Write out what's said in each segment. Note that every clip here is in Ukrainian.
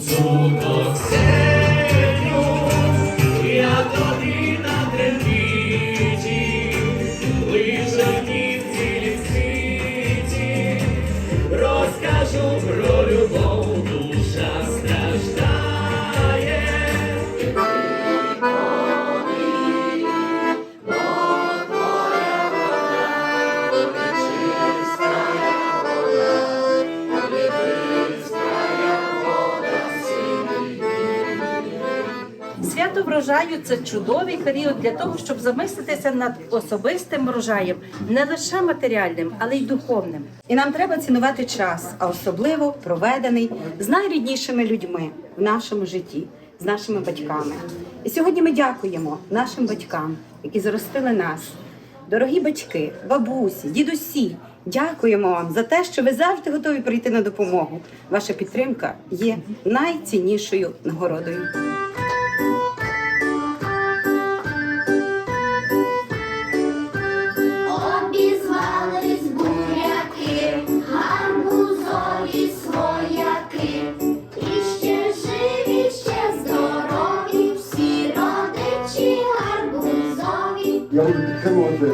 сеню, Свято врожаю це чудовий період для того, щоб замислитися над особистим врожаєм, не лише матеріальним, але й духовним. І нам треба цінувати час, а особливо проведений з найріднішими людьми в нашому житті, з нашими батьками. І сьогодні ми дякуємо нашим батькам, які зростили нас. Дорогі батьки, бабусі, дідусі, дякуємо вам за те, що ви завжди готові прийти на допомогу. Ваша підтримка є найціннішою нагородою. Я буду підтримувати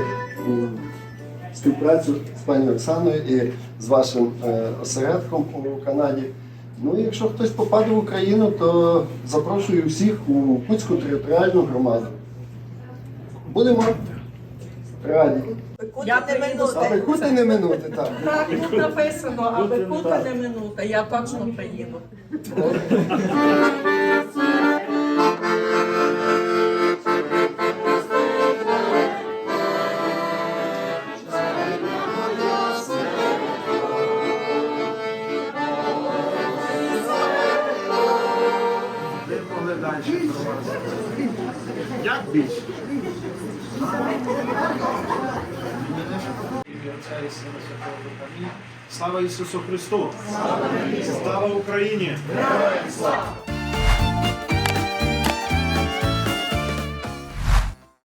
співпрацю з пані Оксаною і з вашим е, осередком у Канаді. Ну і якщо хтось попаде в Україну, то запрошую всіх у Пуцьку територіальну громаду. Будемо раді. Я не А Бекути не минути, так. Так, тут написано, а Бекута не минута. Я точно приїду. Далі. Як більше? Слава Ісусу Христу! Слава Україні! Героям слава!